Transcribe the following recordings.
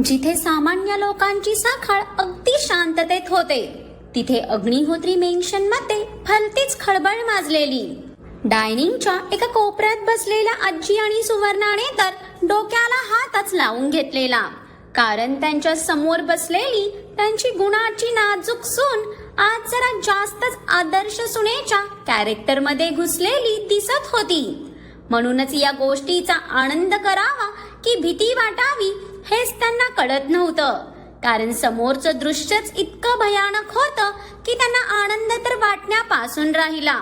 जिथे सामान्य लोकांची साखळ अगदी शांततेत होते तिथे अग्निहोत्री मेन्शनमध्ये भलतीच खळबळ माजलेली. डायनिंगच्या एका कोपऱ्यात बसलेल्या आजी आणि सुवर्णाने तर डोक्याला हातच लावून घेतलेला. कारण त्यांच्यासमोर बसलेली त्यांची गुणाची नाजूक सून आज जरा जास्तच आदर्श सुनेच्या कॅरेक्टरमध्ये घुसलेली दिसत होती. म्हणूनच या गोष्टीचा आनंद करावा की भीती वाटावी हेच त्यांना कळत नव्हतं. कारण समोरचं दृश्यच इतकं भयानक होतं की त्यांना आनंद तर वाटण्यापासून राहिला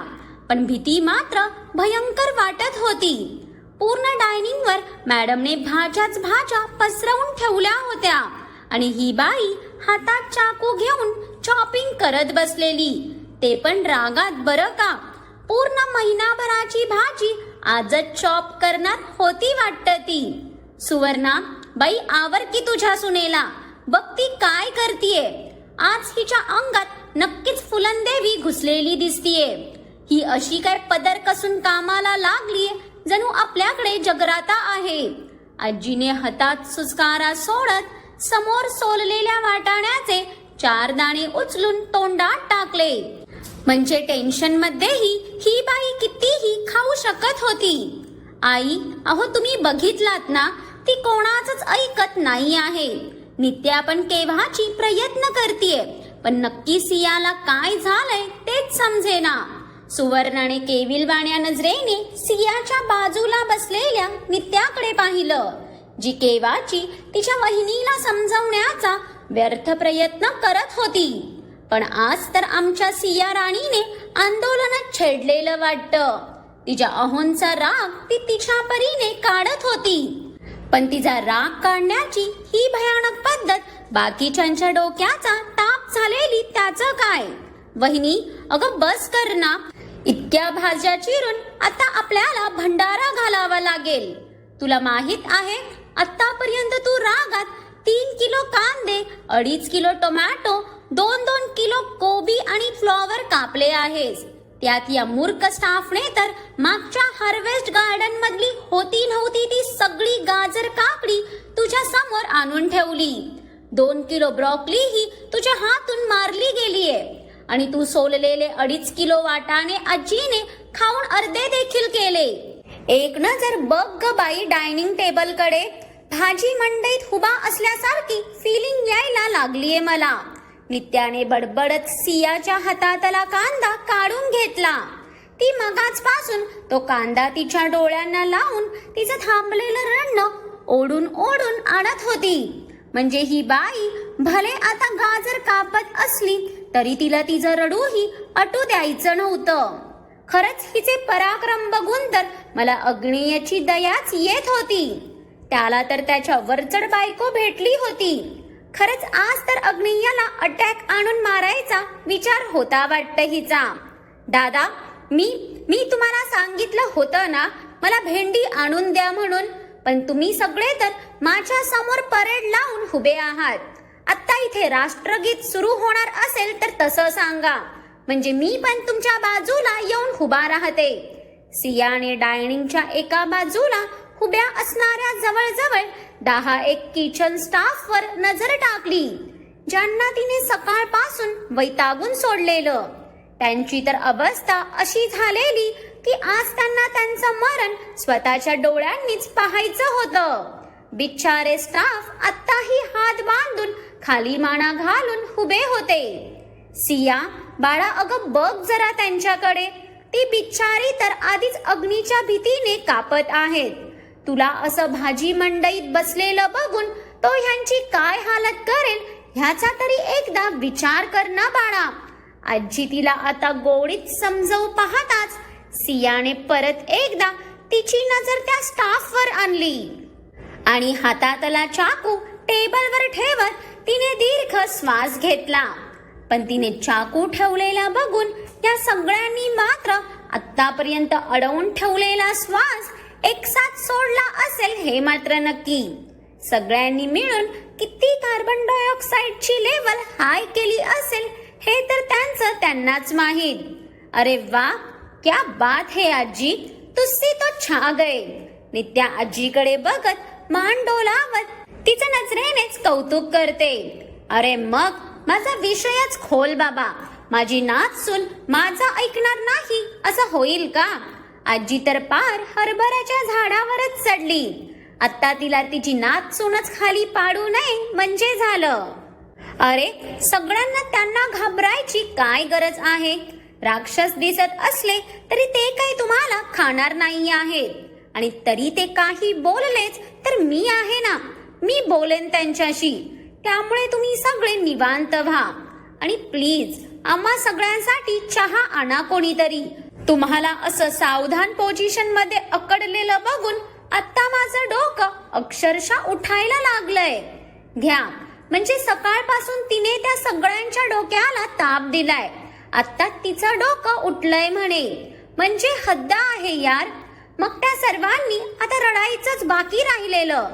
पण भीती मात्र भयंकर वाटत होती. पूर्ण डायनिंगवर मॅडमने भाज्याच भाज्या पसरवून ठेवल्या होत्या आणि ही बाई हातात चाकू घेऊन चॉपिंग करत बसलेली. ते पण रागात बरं का? पूर्ण महिनाभराची भाजी आजच चॉप करणार होती वाटत ती. सुवर्णा बाई आवर की तुझ्या सुनेला? बघ ती काय करतीये? आज हिच्या अंगात नक्कीच फुलंदेवी घुसलेली दिसतीये. ही अशी काय पदर कसून कामाला लागली जणू आपल्याकडे जगराता आहे. आजीने हातात सुस्कारा सोडत समोर सोललेल्या वाटाण्याचे चार दाणे उचलून तोंडात टाकले. म्हणजे टेन्शन मध्येही ही बाई कितीही खाऊ शकत होती. आई अहो तुम्ही बघितलात ना? ती कोणाच ऐकत नाही आहे. नित्या पण केव्हाची प्रयत्न करतीये पण नक्की सियाला काय झालंय तेच समजेना. सुवर्णाने केविलवाण्या नजरेने सियाच्या बाजूला बसलेल्या नित्याकडे पाहिलं जी केवाची तिच्या वहिनीला समजवण्याचा व्यर्थ प्रयत्न करत होती. पण आज तर आमच्या सिया राणीने आंदोलनात छेडलेलं वाटतं. तिच्या अहोंचा राग ती तिच्या परीने काढत होती. पण तिचा राग काढण्याची ही भयानक पद्धत बाकीच्यांच्या डोक्याचा ताप झालेली त्याचं काय? वहिनी अगं बस कर ना. इतक्या भाज्या चिरून आता आपल्याला भंडारा घालावा लागेल. तुला माहीत आहे आतापर्यंत तू रागात तीन किलो कांदे अडीच किलो टोमॅटो दोन दोन किलो कोबी आणि फ्लॉवर कापले आहेस. त्यात या मूर्ख स्टाफने तर मागच्या हार्वेस्ट गार्डन मधली होती नव्हती ती सगळी गाजर काकडी तुझ्या समोर आणून ठेवली. दोन किलो ब्रॉकली ही तुझ्या हातून मारली गेलीये. आणि तू सोललेले अडीच किलो वाटाणे आजीने खाऊन अर्धे देखील केले. एक नजर बघ ग बाई डायनिंग टेबलकडे भाजी मंडईत हुबा असल्यासारखी फिलिंग यायला लागलीये मला. नित्याने बडबडत सियाच्या हातातला कांदा काढून घेतला. ती मगाच पासून तो कांदा तिच्या डोळ्यांना लावून तिचं थांबलेलं रडणं ओढून ओढून आणत होती. म्हणजे ही बाई भले आता गाजर कापत असली तरी तिला तिचं रडूही अटू द्यायचं नव्हतं. खरंच हिचे पराक्रम बघून तर मला अग्नियाची दयाच येत होती. त्याला तर त्याच्या वरचढ बायको भेटली होती. खरंच आज तर अग्नियाला अटॅक आणून मारायचा विचार होता वाटतं हिचा. दादा मी मी तुम्हाला सांगितलं होतं ना मला भेंडी आणून द्या म्हणून. पण तुम्ही सगळे तर माझ्यासमोर परेड लावून उभे आहात. आत्ता इथे राष्ट्रगीत सुरू होणार असेल तर तसं सांगा. म्हणजे मी पण तुमच्या बाजूला येऊन उभा राहते. सियाने डायनिंगच्या एका बाजूला उभ्या असणाऱ्या जवळजवळ दहा एक किचन स्टाफवर नजर टाकली. ज्यांना तिने सकाळपासून वैतागून सोडलेलं. त्यांची तर अवस्था अशी झालेली की आज त्यांना त्यांचं मरण स्वतःच्या डोळ्यांनीच पाहायचं होतं. बिचारे स्टाफ आत्ताही हात बांधून खाली माना घालून उभे होते. सिया बाळा अगं बघ जरा त्यांच्याकडे. ती बिचारी तर आधीच अग्नीच्या भीतीने कापत आहेत. तुला असं भाजी मंडईत बसलेलं बघून तो ह्यांची काय हालत करेल ह्याचा तरी एकदा विचार कर ना बाळा. आजी तिला आता गोडीत समजवू पाहताच सियाने परत एकदा तिची नजर त्या स्टाफवर आणली. आणि हातातला चाकू टेबलवर ठेवत तिने दीर्घ श्वास घेतला. पण तिने चाकू ठेवलेला बघून त्या सगळ्यांनी मात्र आतापर्यंत अडवून ठेवलेला श्वास एकसाथ सोडला असेल हे मात्र नक्की. सगळ्यांनी मिळून किती कार्बन डायऑक्साईडची लेवल हाय केली असेल हे तर त्यांचं त्यांनाच माहीत. अरे वा क्या बात हे आजी. तुस्सी तो छा गए. नित्या आजीकडे बघत मान डोलावत तिचं नजरेनेच कौतुक करते. अरे मग माझा विषयच खोल बाबा. माझी नाच सुन माझं ऐकणार नाही असं होईल का? आजी तर पार हरभऱ्याच्या झाडावरच चढली. आत्ता तिला तिची नात सूनच खाली पाडू नये म्हणजे झालं. अरे सगळ्यांना त्यांना घाबरायची काय गरज आहे? राक्षस दिसत असले तरी ते काही तुम्हाला खाणार नाही आहेत आणि तरी ते काही बोललेच तर मी आहे ना? मी बोलेन त्यांच्याशी. त्यामुळे तुम्ही सगळे निवांत व्हा. आणि प्लीज आम्हा सगळ्यांसाठी चहा आणा कोणीतरी. तुम्हाला असं सावधान पोझिशनमध्ये अकडलेलं बघून आता माझं डोकं अक्षरशः उठायला लागलंय. घ्या. म्हणजे सकाळपासून तिने त्या सगळ्यांच्या डोक्याला ताप दिलाय. आता तिचं डोकं उठलंय म्हणे. म्हणजे हद्द आहे यार. मग त्या सर्वांनी आता रडायचंच बाकी राहिलेलं.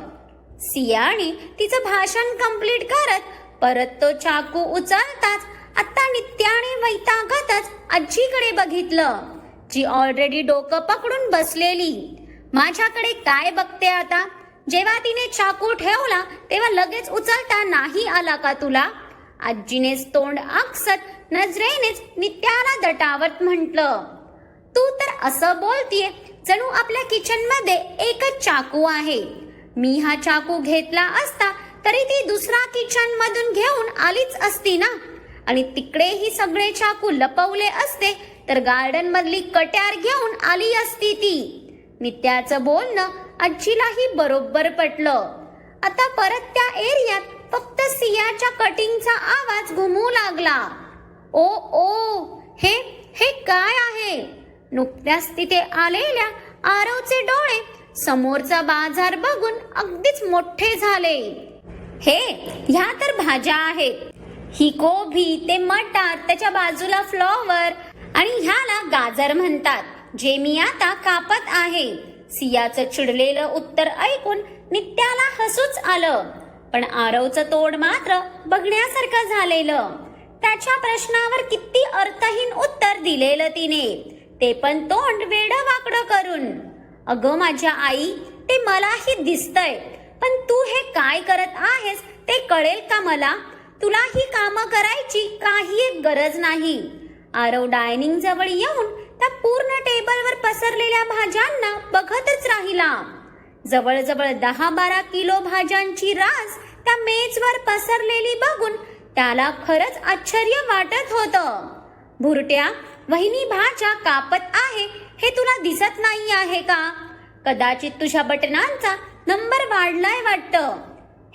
सियाने तिचं भाषण कंप्लीट करत परत तो चाकू उचलताच आता नित्याने वैतागतच आजीकडे बघितलं. जी ऑलरेडी डोकं पकडून बसलेली. माझ्याकडे काय बघते आता? जेव्हा तिने चाकू ठेवला तेव्हा लगेच उचलता नाही आला का तुला? आजीनेच तोंड आकसत नजरेनेच नित्याला दटावत म्हंटल तू तर असं बोलतीये जणू आपल्या किचनमध्ये एकच चाकू आहे. मी हा चाकू घेतला असता तरी ती दुसरा किचन मधून घेऊन आलीच असती ना? आणि तिकडे ही सगळे चाकू लपवले असते तर गार्डन मधली कट्यार घेऊन आली असती ती. नित्याचं बोलणं आजीलाही बरोबर पटलं. आता परत त्या एरियात फक्त सियाच्या कटिंगचा आवाज घुमू लागला. ओ ओ हे हे काय आहे? नुकत्याच तिथे आलेल्या आरवचे डोळे समोरचा बाजार बघून अगदीच मोठे झाले. हे ह्या तर भाज्या आहेत. ही कोबी ते मटार त्याच्या बाजूला फ्लॉवर आणि ह्याला गाजर म्हणतात जे मी आता कापत आहे. सियाचं चिडलेलं उत्तर ऐकून नित्याला हसूच आलं पण आरवचं तोड मात्र बघण्यासारखं झालेलं. त्याच्या प्रश्नावर किती अर्थहीन उत्तर दिलेलं तिने ते पण तोंड वेड वाकडं करून. अगं माझ्या आई ते मलाही दिसतंय पण तू हे काय करत आहेस ते कळेल का मला? तुला ही कामं करायची काही एक गरज नाही. आरव डायनिंग जवळ येऊन त्या पूर्ण टेबलवर पसरलेल्या भाज्यांना बघतच राहिला. जवळजवळ दहा बारा किलो भाज्यांची रास त्या मेजवर पसरलेली बघून त्याला खरंच आश्चर्य वाटत होतं. भुरट्या वहिनी भाज्या कापत आहे हे तुला दिसत नाही आहे का? कदाचित तुझ्या बटनांचा नंबर वाढलाय वाटतं.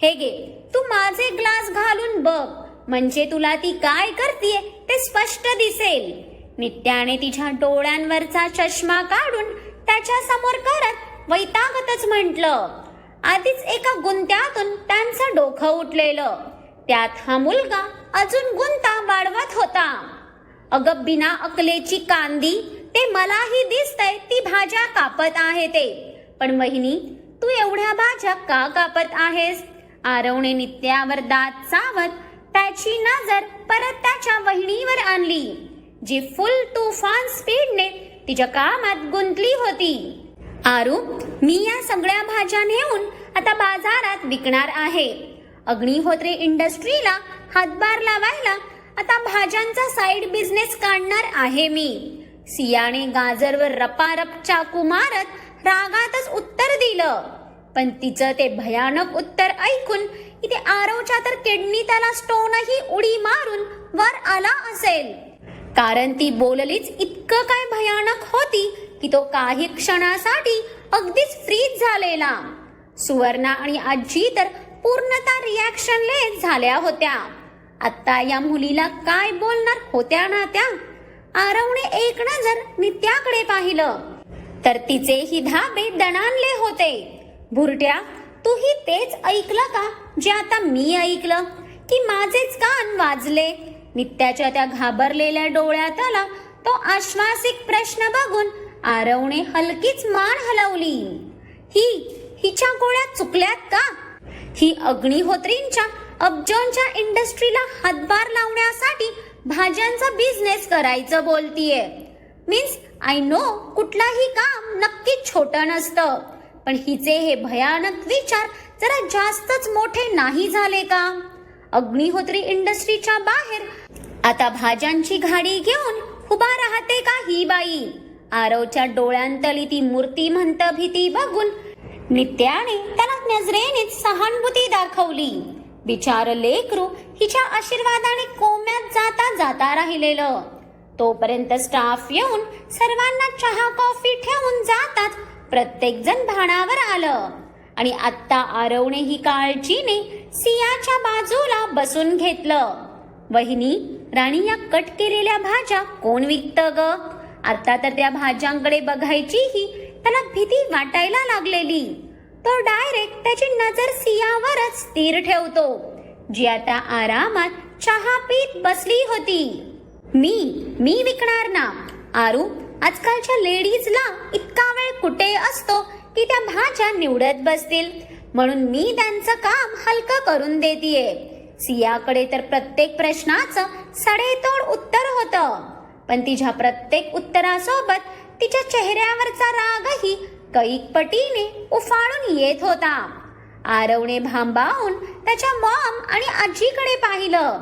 हे गे तू माझे ग्लास घालून बघ. म्हणजे तुला ती काय करतीये ते स्पष्ट दिसेल. नित्याने तिच्या डोळ्यांवरचा चष्मा काढून त्याच्यासमोर करत वैतागतच म्हंटल आधीच एका गुंत्यातून त्यांचं डोकं उठलेलं. त्यात हा मुलगा अजून गुंता वाढवत होता. अगं बिना अकलेची कांदी ते मलाही दिसतंय ती भाज्या कापत आहे ते. पण वहिनी तू एवढ्या भाज्या का कापत आहेस? आरवणे नित्यावर दात चावत त्याची नजर परत त्याच्या वहिनीवर आणली जी फुल तुफान स्पीडने तिच्या कामात गुंतली होती. आरू मी या सगळ्या भाज्या नेऊन आता बाजारात विकणार आहे. अग्निहोत्री इंडस्ट्रीला हातभार लावायला आता भाज्यांचा साइड बिझनेस काढणार आहे मी. सियाने गाजरवर रपारप चाकू मारत रागातच उत्तर दिलं. पण तिचं ते भयानक उत्तर ऐकून इथे आरवच्या तर किडनी त्याला स्टोनही उडी मारून वर आला असेल. कारण ती बोललीच इतकं काय भयानक होती की तो काही क्षणासाठी अगदीच फ्रीज झालेला. सुवर्णा आणि आजी तर पूर्णतः रिॲक्शनलेस झाल्या होत्या. आत्ता या मुलीला काय बोलणार होत्या ना त्या? आरवने एक नजर नित्याकडे पाहिलं. तर तिचेही धाबे दणानले होते. भुरट्या तूही तेच ऐकलं का? जे आता मी ऐकलं की माझेच कान वाजले. नित्याच्या त्या घाबरलेल्या डोळ्यात आला तो आश्वासिक प्रश्न बघून आरवने हलकीच मान हलवली. ही हिच्या गोळ्या चुकल्यात का? ही अग्निहोत्रींच्या अब्जोंच्या इंडस्ट्रीला हातभार लावण्यासाठी भाज्यांचा बिझनेस करायचं बोलतीये. मीन्स आय नो कुठलाही काम नक्कीच छोटं नसतं. पण हिचे हे भयानक विचार जरा जास्तच मोठे नाही झाले का? अग्निहोत्री इंडस्ट्रीच्या बाहेर आता भाज्यांची घाडी घेऊन उभा राहते का ही बाई? आरवच्या डोळ्यांतली ती मूर्ती म्हणत भीती बघून नित्याने त्याला नजरेनेच सहानुभूती दाखवली. बिचार लेकरू हिच्या आशीर्वादाने कोम्यात जाता जाता राहिलेलं. तोपर्यंत स्टाफ येऊन सर्वांना चहा कॉफी ठेवून जातात. प्रत्येकजण भाणावर आलं. आणि आत्ता आरवणे ही काळजीने सियाच्या बाजूला बसून घेतलं. वहिनी राणी या कट केलेल्या भाज्या कोण विकत ग? आता तर त्या भाज्यांकडे बघायचीही त्याला भीती वाटायला लागलेली. तो डायरेक्ट त्याची नजर सियावरच स्थिर ठेवतो जी आता आरामात चहा पीत बसली होती. मी मी विकणार ना? आरू आजकालच्या लेडीजला इतका वेळ कुठे असतो की त्या भाज्या निवडत बसतील? म्हणून मी त्यांचं काम हलकं करून देतीये. सियाकडे तर प्रत्येक प्रश्नाचं सडेतोड उत्तर होतं. पण तिच्या प्रत्येक उत्तरासोबत तिच्या चेहऱ्यावरचा रागही कैक पटीने उफाळून येत होता. आरवने भांबावून त्याच्या मॉम आणि आजीकडे पाहिलं.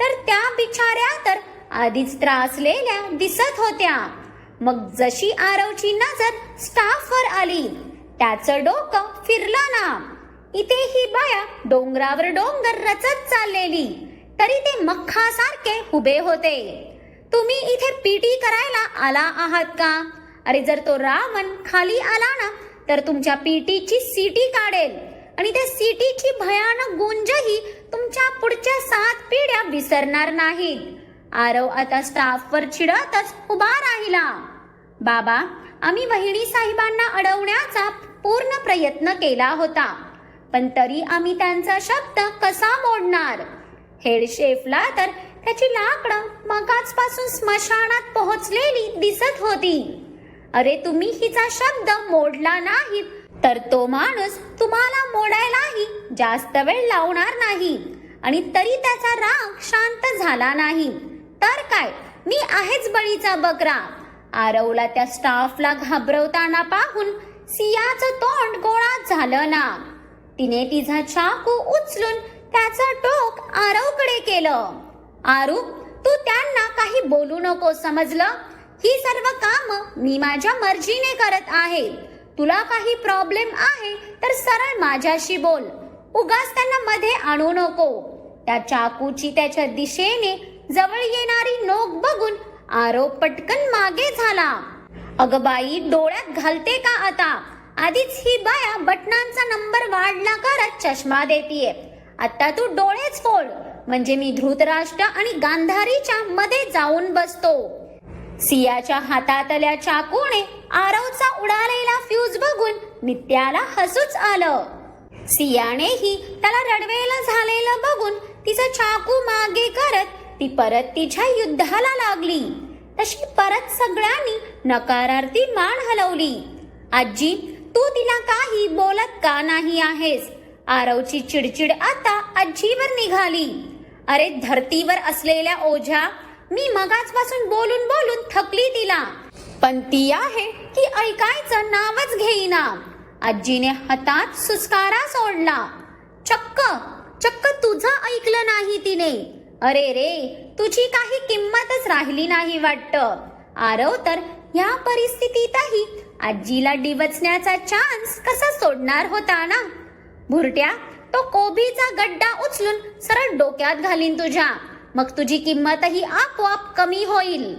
तर त्या बिचाऱ्या तर आधीच त्रासलेल्या दिसत होत्या. मग जशी आरवची नजर स्टाफवर आली त्याचं डोकं फिरलं ना. इथे ही बाया डोंगरावर डोंगर रचत चाललेली तरी ते मख्खासारखे उभे होते. तुम्ही इथे पीटी करायला आला आहात का? अरे जर तो रावण खाली आला ना तर तुमच्या पीटीची सीटी काढेल. आणि त्या सीटीची भयानक गुंजही तुमच्या पुढच्या सात पिढ्या विसरणार नाहीत. आरव आता स्टाफवर चिडतच उभा राहिला. बाबा आम्ही बहिणी साहेबांना अडवण्याचा पूर्ण प्रयत्न केला होता पण तरी आम्ही त्यांचा शब्द कसा मोडणार? हेड शेफला तर त्याची लाकडं मगाचपासून स्मशानात पोहोचलेली दिसत होती. अरे तुम्ही हिचा शब्द मोडला नाही तर तो माणूस तुम्हाला मोडायलाही जास्त वेळ लावणार नाही आणि तरी त्याचा राग शांत झाला नाही. तर काय? मी आहेच बळीचा बकरा. आरवला त्या स्टाफला घाबरवताना पाहून सियाचं तोंड गोळा झालं ना. तिने तिचा चाकू उचलून त्याचं टोक आरवकडे केलं. आरू तू त्यांना काही बोलू नको समजलं? ही सर्व काम मी माझ्या मर्जीने करत आहे. तुला काही प्रॉब्लेम आहे तर सरळ माझ्याशी बोल. उगाच त्यांना मध्ये आणू नको. त्या चाकूची त्याच्या दिशेने जवळ येणारी नोक बघून आरोप पटकन मागे झाला. अग बाई डोळ्यात घालते का आता? आधीच ही बाया बटनांचा नंबर वाढला करत चष्मा देतीये. आता तू डोळेच फोड. म्हणजे मी धृतराष्ट्र आणि गांधारीच्या मध्ये जाऊन बसतो. सियाच्या हातातल्या चाकूने आरवचा उडालेला फ्यूज बघून नित्याला हसूच आलं. सियानेही त्याला रडवेला झालेलं बघून तिचा चाकू मागे करत ती परत तिच्या युद्धाला लागली. तशी परत सगळ्यांनी नकारार्थी मान हलवली. आजी तू तिला काही बोलत का नाही आहेस? आरवची चिडचिड आता आजीवर निघाली. अरे धरतीवर असलेल्या ओझ्या मी मगाचपासून बोलून बोलून थकली तिला. पण ती आहे की ऐकायचं नावच घेईना. आजीने हातात सुस्कारा सोडला. चक्क चक्क तुझं ऐकलं नाही तिने. अरे रे तुझी काही किंमतच राहिली नाही वाटतं. आरव तर या परिस्थितीतही आजीला डिवचण्याचा चान्स कसा सोडणार होता ना? भुरट्या तो कोबीचा गड्डा उचलून सरळ डोक्यात घालीन तुझ्या. मग तुझी किंमतही आपोआप कमी होईल.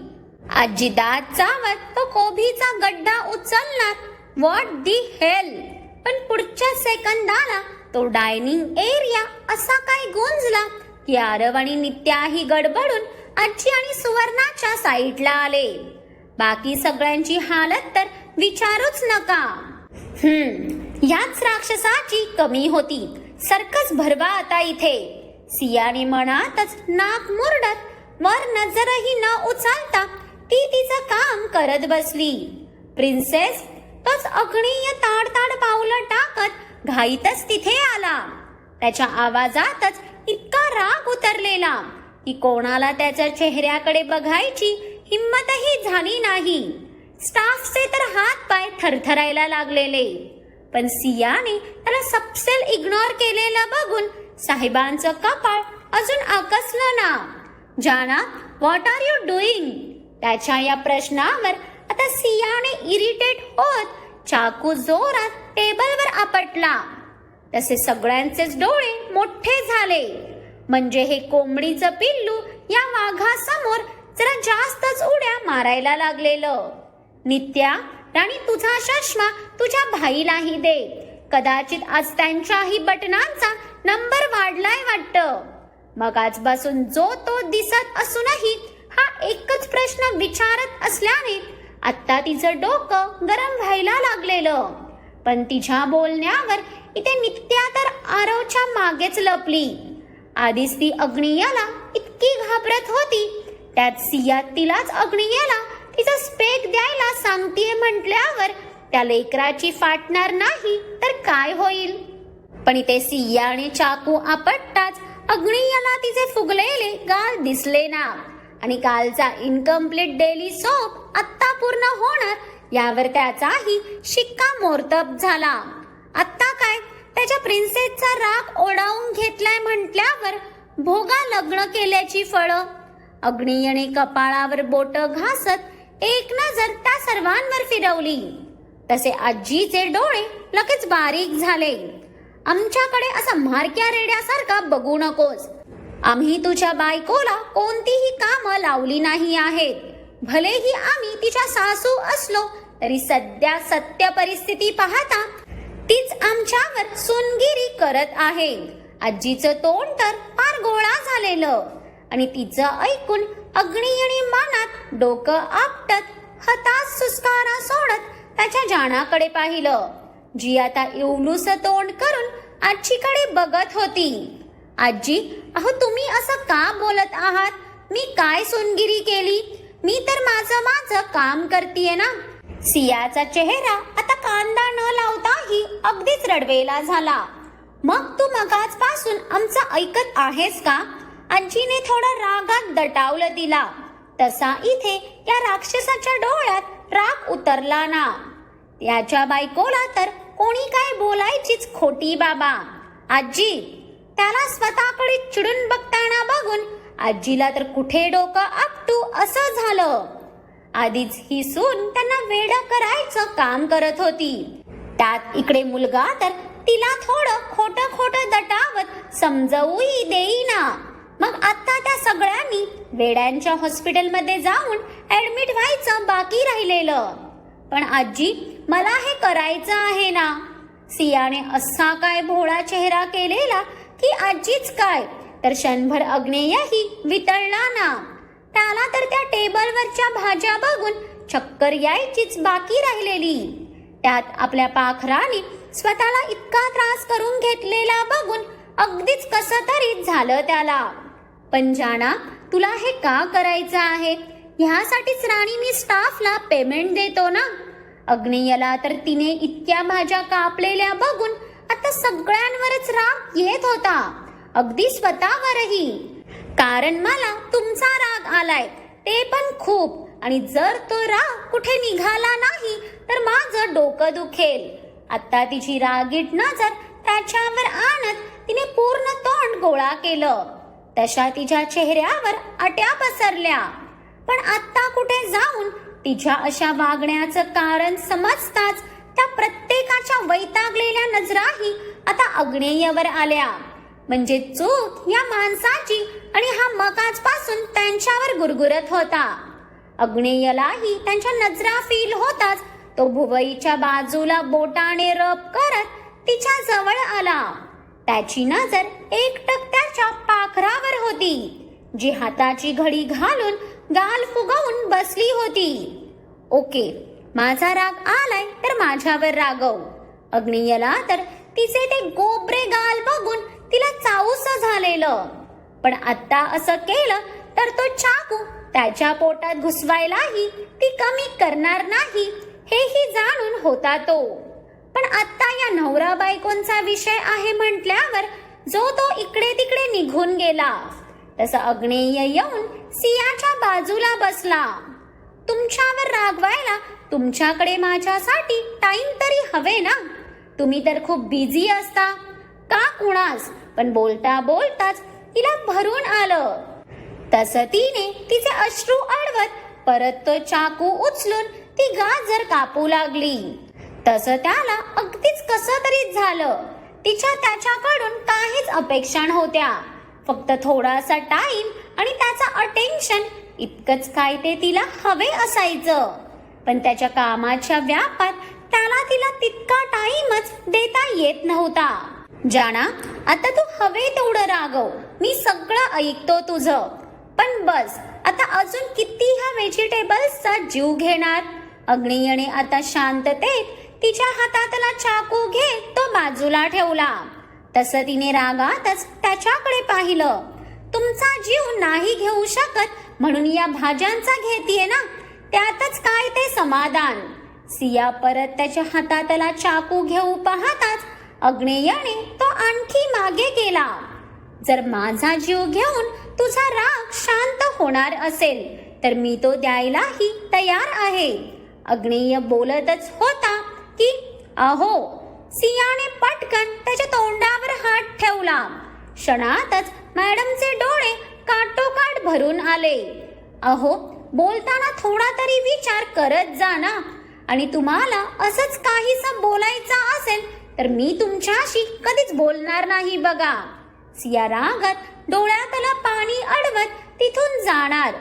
आजी दात चावत तो कोबीचा गड्डा उचलणार. व्हॉट दी हेल पण पुढच्या सेकंदाला तो डायनिंग एरिया असा काय गुंजला? की आरव आणि नित्याही गडबडून आजी आणि सुवर्णाच्या साईडला आले. बाकी सगळ्यांची हालत तर विचारूच नका. हम्म याच राक्षसाची कमी होती. सर्कस भरवा आता इथे. सियाने मनातच नाक मुरडत वर नजरही न उचलता ती तिचं काम करत बसली. प्रिन्सेस तोच अग्नीय ताड ताड पावलं टाकत घाईतच तिथे आला. त्याच्या आवाजातच इतका राग उतरलेला की कोणाला त्याच्या चेहऱ्याकडे बघायची हिंमतही झाली नाही. स्टाफचे तर हात पाय थरथरायला लागलेले. पण सियाने त्याला सपसेल इग्नोर केलेलं बघून साहेबांचं कपाळ अजून आकसलं ना. जाना व्हॉट आर यू डुईंग त्याच्या या प्रश्नावर आता सियाने इरिटेट होत चाकू जोरात टेबलवर आपटला. तसे सगळ्यांचेच डोळे मोठे झाले. म्हणजे हे कोंबडीचं पिल्लू या वाघासमोर जरा जास्तच उड्या मारायला लागलेलं. नित्या राणी तुझा चष्मा तुझ्या भाईलाही दे. कदाचित आज त्यांच्याही बटनांचा नंबर वाढलाय वाटतं. मग आजपासून जो तो दिसत असूनही हा एकच प्रश्न विचारत असल्याने आत्ता तिचं डोकं गरम व्हायला लागलेलं. पण तिच्या बोलण्यावर इथे नित्या तर आरवच्या मागेच लपली. आधीच ती अग्नियाला इतकी घाबरत होती. त्यात सिया तिलाच अग्नियाला तिचा स्पेक द्यायला सांगतीये म्हटल्यावर त्या लेकराची फाटणार नाही तर काय होईल? पण इथे सिया आणि चाकू आपटताच अग्नियाला तिचे फुगलेले गाल दिसले ना. आणि कालचा इनकम्प्लीट डेली सोप आत्ता पूर्ण होणार यावर त्याचाही शिक्का मोर्तब झाला. आत्ता काय? त्याच्या प्रिन्सेसचा राग ओढावून घेतलाय म्हटल्यावर भोगा लग्न केल्याची फळं. अग्नियने कपाळावर बोट घासत एक नजर त्या सर्वांवर फिरवली. तसे आजीचे डोळे लगेच बारीक झाले. आमच्याकडे असा म्हारक्या रेड्यासारखा बघू नकोस. आम्ही तुझ्या बायकोला कोणतीही कामं लावली नाही आहेत. भलेही आम्ही तिच्या सासू असलो तरी सध्या सत्य परिस्थिती पाहता तीच आमच्यावर सोनगिरी करत आहे. आजीचं तोंड तर फार गोळा झालेलं. आणि तिचं ऐकून अग्नियणी मनात डोकं आपटत हताश सुस्कारा सोडत त्याच्या जाणाकडे पाहिलं. जी आता इवलूस तोंड करून आजीकडे बघत होती. आजी अहो तुम्ही असं का बोलत आहात? मी काय सोनगिरी केली? मी तर माझं माझं काम करतीये ना. सियाचा चेहरा कांदा न लावताही अगदीच रडवेला झाला. मग तू मगाचपासून आमचं ऐकत आहेस का? आजीने थोडा रागात दटावलं तिला. तसा इथे या राक्षसाच्या डोळ्यात राग उतरला ना. याच्या बायकोला तर कोणी काय बोलायचीच खोटी बाबा. आजी त्याला स्वतःकडे चिडून बघताना बघून आजीला तर कुठे डोकं आपटू असं झालं. आधीच ही सून त्यांना वेड करायचं काम करत होती. त्यात इकडे मुलगा तर तिला थोडं खोट खोट दटावत समजवूही देईना. मग आता त्या सगळ्यांनी वेड्यांच्या हॉस्पिटलमध्ये जाऊन ऍडमिट व्हायचं बाकी राहिलेलं. पण आजी मला हे करायचं आहे ना? सियाने असा काय भोळा चेहरा केलेला की आजीच काय? तर क्षणभर अग्नेयही वितळला ना. त्याला तर त्या टेबलवरच्या भाज्या बघून चक्कर यायचीच बाकी राहिलेली. त्यात आपल्या पाखराने स्वतःला इतका त्रास करून घेतलेला बघून अगदीच कसं तरी झालं त्याला. पण जाना तुला हे का करायचं आहे? ह्यासाठीच राणी मी स्टाफला पेमेंट देतो ना? अग्नियला तर तिने इतक्या भाज्या कापलेल्या बघून आता सगळ्यांवरच राग येत होता. अगदी स्वतःवरही. कारण मला तुमचा राग आलाय ते पण खूप. आणि जर तो राग कुठे निघाला नाही तर माझं डोकं दुखेल. आता तिची रागीट नजर त्याच्यावर आणत तिने पूर्ण तोंड गोळा केलं. तशा तिच्या चेहऱ्यावर अट्या पसरल्या. पण आता कुठे जाऊन तिच्या अशा वागण्याचं कारण समजताच त्या प्रत्येकाच्या वैतागलेल्या नजराही आता अग्नेयवर आल्या. म्हणजे चूक या माणसाची आणि हा मगाचपासून त्यांच्यावर गुरगुरत होता. अग्नेयलाही त्यांच्या नजरा फील होताच. तो भुवईच्या बाजूला बोटाने रब करत तिच्या जवळ आला. त्याची नजर एकटक त्याच्या पाखरावर होती जी हाताची घडी घालून गाल फुगवून बसली होती. ओके माझा राग आलाय तर माझ्यावर रागव. अग्नियला तर तिचे ते गोबरे गाल बघून तिला चाऊस झालेलं. पण आत्ता असं केलं तर तो चाकू त्याच्या पोटात घुसवायलाही ती कमी करणार नाही हेही जाणून होता तो. पण आत्ता या नवरा बायकोंचा विषय आहे म्हटल्यावर जो तो इकडे तिकडे निघून गेला. तसं अग्नेय येऊन सियाच्या बाजूला बसला. तुमच्यावर रागवायला तुमच्याकडे माझ्यासाठी टाइम तरी हवे ना? तुम्ही तर खूप बिझी असता. का कुणास पण बोलता बोलताच तिला भरून आलं. तसं तिने तिचे अश्रू अडवत परत तो चाकू उचलून ती गाजर कापू लागली. तसं त्याला अगदीच कसं तरी झालं. तिच्या त्याच्याकडून काहीच अपेक्षा नव्हत्या. फक्त थोडासा टाइम आणि त्याचा अटेन्शन इतकंच काय ते तिला हवे असायचं. पण त्याच्या कामाच्या व्यापात त्याला तिला तितका टाइमच देता येत नव्हता. जाणा आता तू हवे तेवढं रागव. मी सगळं ऐकतो तुझं. पण बस आता अजून किती ह्या व्हेजिटेबल्सचा जीव घेणार? अग्नियने आता शांततेत तिच्या हातातला चाकू घेत तो बाजूला ठेवला. तसं तिने रागातच त्याच्याकडे पाहिलं. तुमचा जीव नाही घेऊ शकत म्हणून या भाज्यांचा घेतीये ना? त्यातच काय ते समाधान? सिया परत त्याच्या हातातला चाकू घेऊ पाहताच अग्नेयाने तो आणखी मागे गेला. जर माझा जीव घेऊन तुझा राग शांत होणार असेल तर मी तो द्यायलाही तयार आहे. अग्नेय बोलतच होता की अहो सियाने पटकन त्याच्या तोंडावर हात ठेवला. क्षणातच मॅडमचे डोळे काटोकाट भरून आले. अहो बोलताना थोडा तरी विचार करत जा ना. आणि तुम्हाला असंच काहीसं बोलायचं असेल तर मी तुमच्याशी कधीच बोलणार नाही बघा. सिया रागत डोळ्यातला पाणी अडवत तिथून जाणार.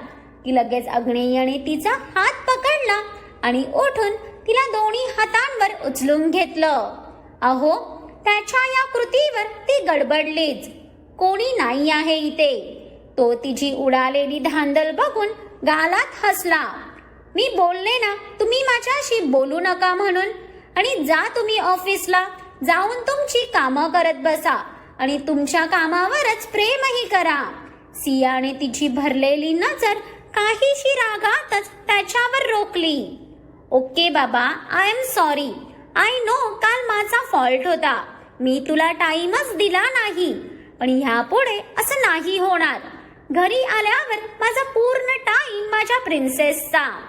की लगेच अग्नेयाने तिचा हात पकडला आणि उठून तिला दोन्ही हातांवर उचलून घेतलं. अहो त्याच्या या कृतीवर ती गडबडलीच. कोणी नाही आहे इथे. तो तिची उडालेली धांदल बघून गालात हसला. मी बोलले ना तुम्ही माझ्याशी बोलू नका म्हणून. आणि जा तुम्ही ऑफिसला जाऊन तुमची कामं करत बसा आणि तुमच्या कामावरच प्रेमही करा. सियाने तिची भरलेली नजर काहीशी रागातच त्याच्यावर रोखली. ओके बाबा I am sorry I know काल माझा फॉल्ट होता. मी तुला टाइमच दिला नाही. पण ह्यापुढे असं नाही होणार. घरी आल्यावर माझा पूर्ण टाइम माझ्या प्रिन्सेसचा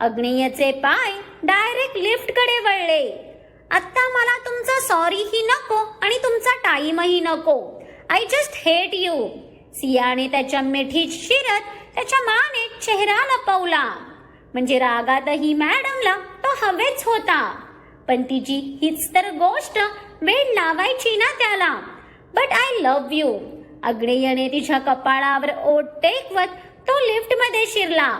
अग्नियचे पाय डायरेक्ट लिफ्टकडे वळले. आत्ता मला तुमचं सॉरीही नको आणि तुमचा टाईमही नको. आय जस्ट हेट यू सियाने त्याच्या मिठीत शिरत त्याच्या माने चेहरा लपवला. म्हणजे रागातही मॅडमला तो हवेच होता. पण तिची हीच तर गोष्ट वेळ लावायची ना त्याला. बट आय लव्ह यू अग्नेयने तिच्या कपाळावर ओठ टेकवत तो लिफ्टमध्ये शिरला.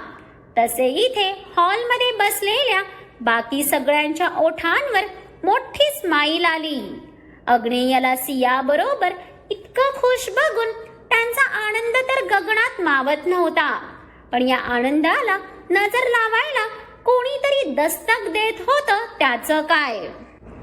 तसे इथे हॉलमध्ये बसलेल्या बाकी सगळ्यांच्या ओठांवर मोठी स्माईल आली. अग्नेयाला सिया बरोबर इतकं खुश बघून त्यांचा आनंद तर गगनात मावत नव्हता. पण या आनंदाला नजर लावायला कोणीतरी दस्तक देत होतं त्याचं काय?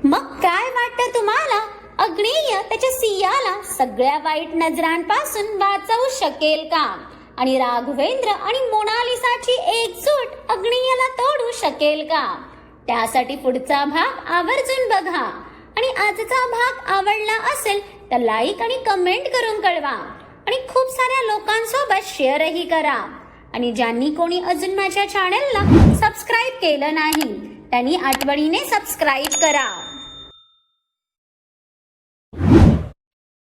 मग काय वाटतं तुम्हाला? अग्नेय त्याच्या सियाला सगळ्या वाईट नजरांपासून वाचवू शकेल का? आणि राघवेंद्र आणि मोनालिसाची एकजूट अग्नेयाला तोडू शकेल का? त्यासाठी पुढचा भाग आवर्जून बघा. आणि आजचा भाग आवडला असेल तर लाईक आणि कमेंट करून कळवा. आणि खूप साऱ्या लोकांसोबत शेअरही करा. आणि ज्यांनी कोणी अजून माझ्या चॅनलला सबस्क्राईब केलं नाही त्यांनी आठवणीने सबस्क्राईब करा.